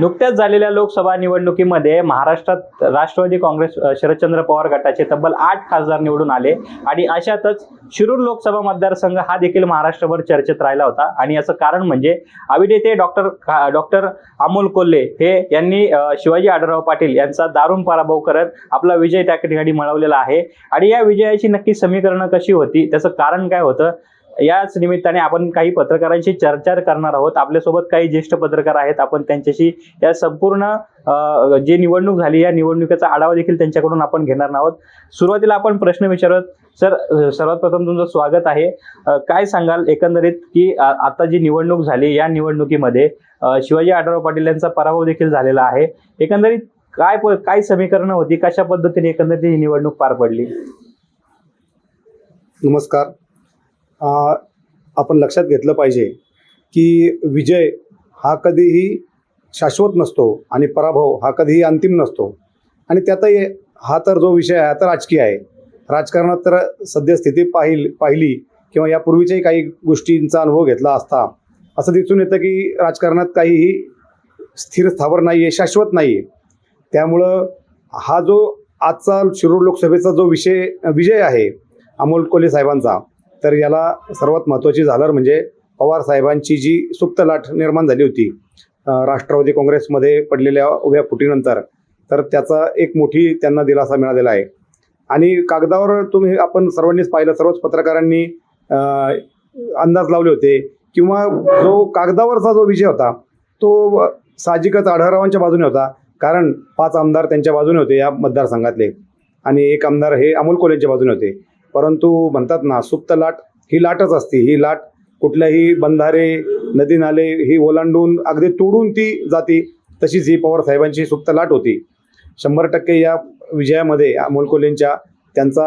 नुकत्याच झालेल्या लोकसभा निवडणुकीमध्ये महाराष्ट्रात राष्ट्रवादी काँग्रेस शरदचंद्र पवार गटाचे तब्बल आठ खासदार निवडून आले आणि अशातच शिरूर लोकसभा मतदारसंघ हा देखील महाराष्ट्रभर चर्चेत राहिला होता. आणि याचं कारण म्हणजे अभिनेते डॉक्टर डॉक्टर अमोल कोल्हे हे यांनी शिवाजी आढळराव पाटील यांचा दारुण पराभव करत आपला विजय त्या ठिकाणी मिळवलेला आहे. आणि या विजयाची नक्की समीकरणं कशी होती? त्याचं कारण काय होतं? याच निमित्ताने आपण काही पत्रकारांशी चर्चा करणार आहोत. आपल्यासोबत काही ज्येष्ठ पत्रकार आहेत. आपण त्यांच्याशी या संपूर्ण जे जी निवडणूक झाली या निवडणुकीचा आढावा देखील त्यांच्याकडून आपण घेणार आहोत. सुरुवातीला आपण प्रश्न विचारत सर सर्वात प्रथम तुमचं स्वागत आहे. काय सांगाल एकंदरीत की आता जी निवडणूक झाली या निवडणुकीमध्ये शिवाजी आढळराव पाटील यांचा पराभव देखील झालेला आहे. एकंदरीत काय प- काय समीकरणं होती? कशा पद्धतीने एकंदरीत ही निवडणूक पार पडली? नमस्कार. आपण लक्षात घेतलं पाहिजे की विजय हा कधीही शाश्वत नसतो आणि पराभव हा कधीही अंतिम नसतो. आणि त्यातही हा तर जो विषय आहे हा तर राजकीय आहे. राजकारणात तर सद्यस्थिती पाहिल पाहिली किंवा यापूर्वीच्याही काही गोष्टींचा अनुभव घेतला असता असं दिसून येतं की राजकारणात काहीही स्थिर स्थावर नाही आहे शाश्वत नाही आहे त्यामुळं हा जो आजचा शिरूर लोकसभेचा जो विषय विजय आहे अमोल कोल्हे साहेबांचा तर याला सर्वात महत्त्वाची झालर म्हणजे पवार साहेबांची जी सुप्त लाट निर्माण झाली होती राष्ट्रवादी काँग्रेसमध्ये पडलेल्या उभ्या फुटीनंतर तर त्याचा एक मोठी त्यांना दिलासा मिळालेला आहे. आणि कागदावर तुम्ही आपण सर्वांनीच पाहिलं सर्वच पत्रकारांनी अंदाज लावले होते किंवा जो कागदावरचा जो विजय होता तो साहजिकच आढळरावांच्या बाजूने होता कारण पाच आमदार त्यांच्या बाजूने होते या मतदारसंघातले. आणि एक आमदार हे अमोल कोलेंच्या बाजूने होते. परंतु म्हणतात ना सुप्त लाट ही लाटच असते. ही लाट कुठल्याही बंधारे नदी नाले ही ओलांडून अगदी तोडून ती जाती. तशीच ही पवार साहेबांची सुप्त लाट होती. शंभर टक्के या विजयामध्ये अमोल त्यांचा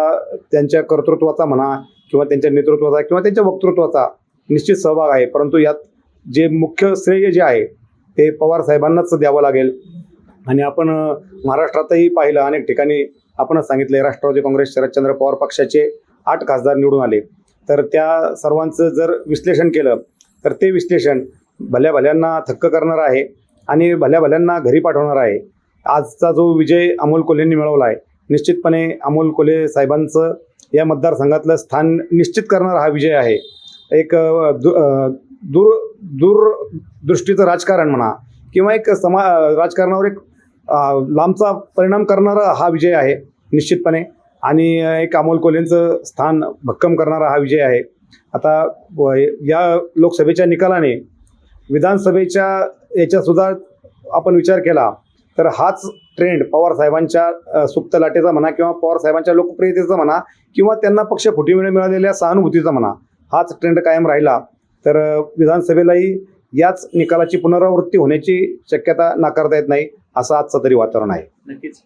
त्यांच्या कर्तृत्वाचा म्हणा किंवा त्यांच्या नेतृत्वाचा किंवा त्यांच्या वक्तृत्वाचा निश्चित सहभाग आहे. परंतु यात जे मुख्य श्रेय जे आहे ते पवार साहेबांनाच द्यावं लागेल. आणि आपण महाराष्ट्रातही पाहिलं अनेक ठिकाणी आपणच सांगितले राष्ट्रवादी काँग्रेस शरदचंद्र पवार पक्षाचे आठ खासदार निवडून आले. तर त्या सर्वांचं जर विश्लेषण केलं तर ते विश्लेषण भल्या भल्यांना थक्क करणार आहे आणि भल्या भल्यांना घरी पाठवणार आहे. आजचा जो विजय अमोल कोल्हेंनी मिळवला आहे निश्चितपणे अमोल कोल्हे साहेबांचं या मतदारसंघातलं स्थान निश्चित करणारा हा विजय आहे. एक दु दूर दूरदृष्टीचं राजकारण म्हणा किंवा एक समा राजकारणावर एक लांबचा परिणाम करणारा हा विजय आहे निश्चितपणे. आणि एक अमोल कोल्हेंचं स्थान भक्कम करणारा हा विजय आहे. आता या लोकसभेच्या निकालाने विधानसभेच्या याच्यासुद्धा आपण विचार केला तर हाच ट्रेंड पवार साहेबांच्या सुप्त लाटेचा म्हणा किंवा पवार साहेबांच्या लोकप्रियतेचा म्हणा किंवा त्यांना पक्ष फुटीमुळे मिळालेल्या सहानुभूतीचा म्हणा हाच ट्रेंड कायम राहिला. तर विधानसभेलाही याच निकालाची पुनरावृत्ती होण्याची शक्यता नाकारता येत नाही. असं आजचं तरी वातावरण आहे. नक्कीच.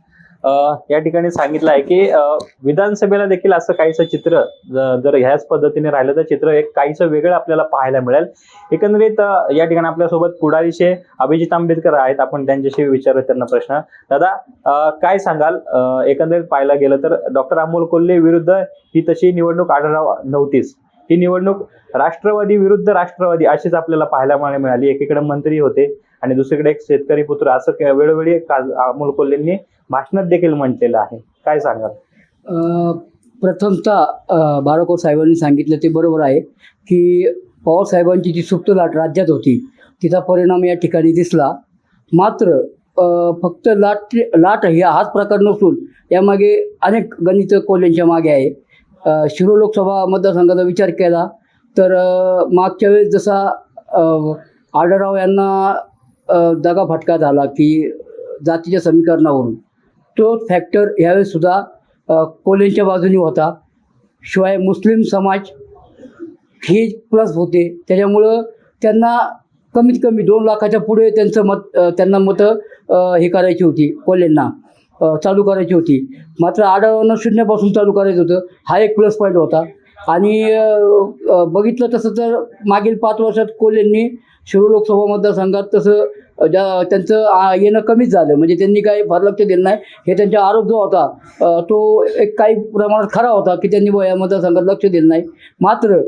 या ठिकाणी सांगितलं आहे की विधानसभेला देखील असं काहीसं चित्र जर ह्याच पद्धतीने राहिलं तर चित्र एक काहीसं वेगळं आपल्याला पाहायला मिळेल. एकंदरीत या ठिकाणी आपल्यासोबत पुढारीचे अभिजित आंबेडकर आहेत. आपण त्यांच्याशी विचारू त्यांना प्रश्न. दादा काय सांगाल? एकंदरीत पाहायला गेलं तर डॉक्टर अमोल कोल्हे विरुद्ध ही तशी निवडणूक आढळा नव्हतीच. ही निवडणूक राष्ट्रवादी विरुद्ध राष्ट्रवादी अशीच आपल्याला पाहायला मिळाली. एकीकडे मंत्री होते आणि दुसरीकडे एक शेतकरी पुत्र असं वेळोवेळी अमोल कोल्हेंनी भाषणात देखील म्हटलेलं आहे. काय सांगाल? प्रथमतः अ, साहेबांनी सांगितलं ते बरोबर आहे की पवारसाहेबांची जी सुप्त लाट राज्यात होती तिचा परिणाम या ठिकाणी दिसला. मात्र फक्त लाट लाट ह्या हाच प्रकार नसून यामागे अनेक गणित कोल्ह्यांच्या मागे आहे. शिरो लोकसभा मतदारसंघाचा विचार केला तर मागच्या वेळेस जसा अ, आढळराव यांना दगाफटका झाला की जातीच्या समीकरणावरून. तो फॅक्टर ह्यावेळीसुद्धा कोलेंच्या बाजूने होता. शिवाय मुस्लिम समाज हे प्लस होते. त्याच्यामुळं त्यांना कमीत कमी दोन लाखाच्या पुढे त्यांचं मत त्यांना मतं हे करायची होती कोल्हेंना चालू करायची होती. मात्र आढळवानं शून्यापासून चालू करायचं होतं. हा एक प्लस पॉईंट होता. आणि बघितलं तसं तर मागील पाच वर्षात कोल्हेंनी शिरूर लोकसभा मतदारसंघात तसं ज्या त्यांचं येणं कमीच झालं. म्हणजे त्यांनी काही फार लक्ष दिलं नाही. हे त्यांचा आरोप जो होता तो एक काही प्रमाणात खरा होता की त्यांनी या मतदारसंघात लक्ष दिलं नाही. मात्र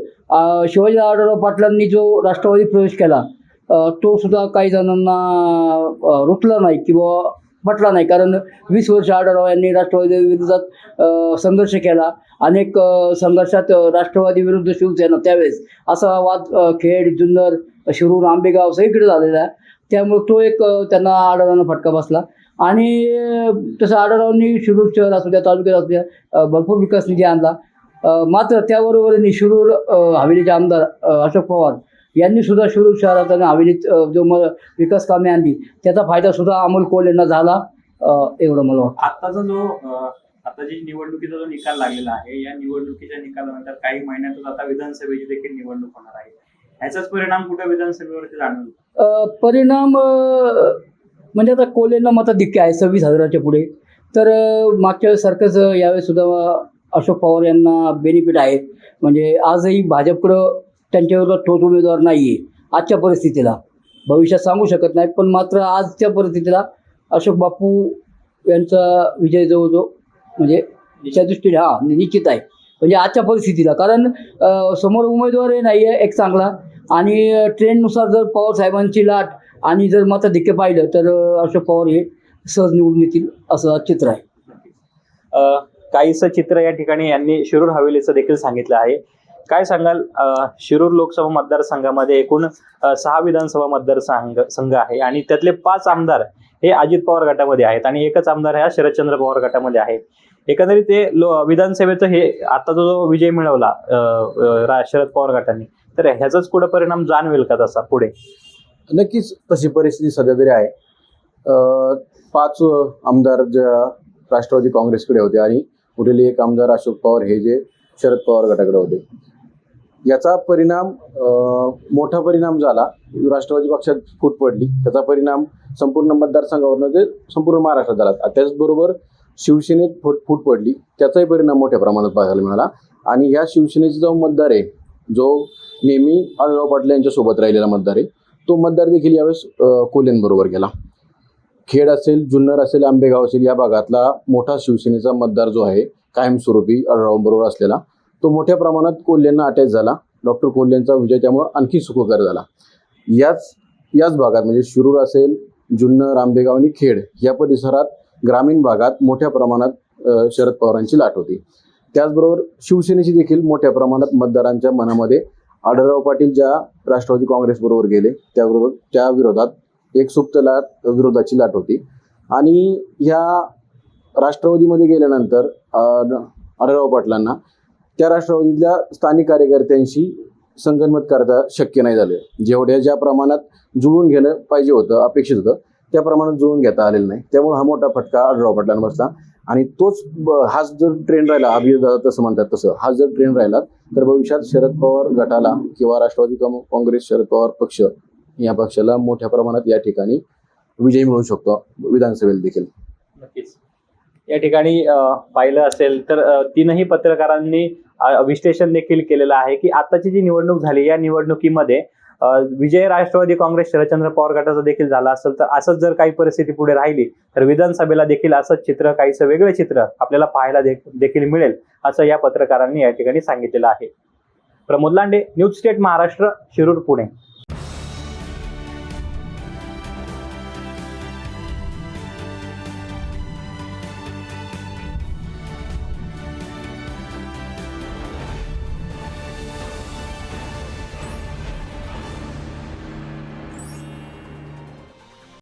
शिवाजी आढळराव पाटलांनी जो राष्ट्रवादी प्रवेश केला तो सुद्धा काही जणांना रुतला नाही किंवा पटला नाही. कारण वीस वर्ष आढळराव यांनी राष्ट्रवादी विरोधात संघर्ष केला. अनेक संघर्षात राष्ट्रवादी विरुद्ध शिवसेना त्यावेळेस असा वाद खेड जुन्नर शिरूर आंबेगाव सगळीकडे झालेला आहे. त्यामुळे तो एक त्यांना आढळरावांना फटका बसला. आणि तसं आढळांनी शिरूर शहर असू द्या तालुक्यात असू द्या भरपूर विकास निधी आणला. मात्र त्याबरोबरीने शिरूर हवेलीचे आमदार अशोक पवार यांनी सुद्धा शिरूर शहरात आणि हवेलीत जो म विकास कामे आणली त्याचा फायदा सुद्धा अमोल कोल यांना झाला एवढं मला वाटतं. आताचा जो आता जी निवडणुकीचा जो निकाल लागलेला आहे या निवडणुकीच्या निकालानंतर काही महिन्यातच आता विधानसभेची देखील निवडणूक होणार आहे. ह्याचाच परिणाम कुठे विधानसभेवरती जाणवेल? परिणाम म्हणजे आता कोल्हेंना दिक्के आहे सव्वीस हजाराच्या पुढे. तर मागच्या वेळेसारखंच यावेळेस सुद्धा अशोक पवार यांना बेनिफिट आहे. म्हणजे आजही भाजपकडं त्यांच्यावर ठोस उमेदवार नाही आहे आजच्या परिस्थितीला. भविष्यात सांगू शकत नाही पण मात्र आजच्या परिस्थितीला अशोक बापू यांचा विजय जवळजवळ म्हणजे त्या दृष्टीने हा निश्चित आहे. म्हणजे आजच्या परिस्थितीला कारण समोर उमेदवारही नाही आहे एक चांगला. आणि ट्रेंडनुसार जर पवार साहेबांची लाट आणि जर मताधिक्य पाहिलं तर अशोक पवार हे सहज निवडून येतील असं चित्र आहे. काहीसं चित्र या ठिकाणी यांनी शिरूर हवेलीचं देखील सांगितलं आहे. काय सांगाल शिरूर लोकसभा मतदारसंघामध्ये एकूण सहा विधानसभा मतदारसंघ संघ आहे आणि त्यातले पाच आमदार हे अजित पवार गटामध्ये आहेत आणि एकच आमदार ह्या शरदचंद्र पवार गटामध्ये आहे. एकंदरीत ते लो विधानसभेचं हे आता जो विजय मिळवला रा- शरद पवार गटाने तर ह्याचाच कुठं परिणाम जाणवेल का तसा पुढे? नक्कीच तशी परिस्थिती सध्या तरी आहे. पाच आमदार ज्या राष्ट्रवादी काँग्रेसकडे होते आणि उरलेले एक आमदार अशोक पवार हे जे शरद पवार गटाकडे होते. याचा परिणाम मोठा परिणाम झाला. राष्ट्रवादी पक्षात फूट पडली. त्याचा परिणाम संपूर्ण मतदारसंघावर ते संपूर्ण महाराष्ट्रात झाला. त्याचबरोबर शिवसेनेत फूट फूट पडली. त्याचाही परिणाम मोठ्या प्रमाणात पाहायला मिळाला. आणि ह्या शिवसेनेचा जो मतदार आहे जो नेहमी आढळराव पाटील यांच्यासोबत राहिलेला मतदार आहे तो मतदार देखील यावेळेस कोल्ह्यांबरोबर गेला. खेड असेल जुन्नर असेल आंबेगाव असेल या भागातला मोठा शिवसेनेचा मतदार जो आहे कायमस्वरूपी आढळरावांबरोबर असलेला तो मोठ्या प्रमाणात कोल्ह्यांना अटॅच झाला. डॉक्टर कोल्ह्यांचा विजय त्यामुळं आणखी सुखकर झाला. याच याच भागात म्हणजे शिरूर असेल जुन्नर आंबेगाव आणि खेड या परिसरात ग्रामीण भागात मोठ्या प्रमाणात शरद पवारांची लाट होती. त्याचबरोबर शिवसेनेची देखील मोठ्या प्रमाणात मतदारांच्या मनामध्ये आढळराव पाटील ज्या राष्ट्रवादी काँग्रेसबरोबर गेले त्याबरोबर त्या विरोधात एक सुप्त लाट विरोधाची लाट होती. आणि ह्या राष्ट्रवादीमध्ये गेल्यानंतर आढळराव पाटलांना त्या राष्ट्रवादीतल्या स्थानिक कार्यकर्त्यांशी संगनमत करता शक्य नाही झालं. जेवढ्या ज्या प्रमाणात जुळून घेणं पाहिजे होतं अपेक्षित होतं त्या प्रमाणात जुळून घेता आलेलं नाही. त्यामुळे हा मोठा फटका आढळराव पाटलांना बसला. आणि तोच ब- हाच जर ट्रेंड राहिला अभिजित दादा तसं म्हणतात तसं हा जर ट्रेंड राहिला तर भविष्यात शरद पवार गटाला किंवा राष्ट्रवादी काँग्रेस शरद पवार पक्ष या पक्षाला मोठ्या प्रमाणात या ठिकाणी विजय मिळू शकतो विधानसभेला देखील. नक्कीच. या ठिकाणी पाहिलं असेल तर तीनही पत्रकारांनी विश्लेषण देखील केलेलं आहे की आताची जी निवडणूक झाली या निवडणुकीमध्ये विजय राष्ट्रवादी काँग्रेस शरदचंद्र पवार गटाचा देखील झाला असेल तर असंच जर काही परिस्थिती पुढे राहिली तर विधानसभेला देखील असंच चित्र काहीसं वेगळं चित्र आपल्याला पाहायला देखील मिळेल असं या पत्रकारांनी या ठिकाणी सांगितलेलं आहे. Pramod Lande news state Maharashtra Shirur Pune.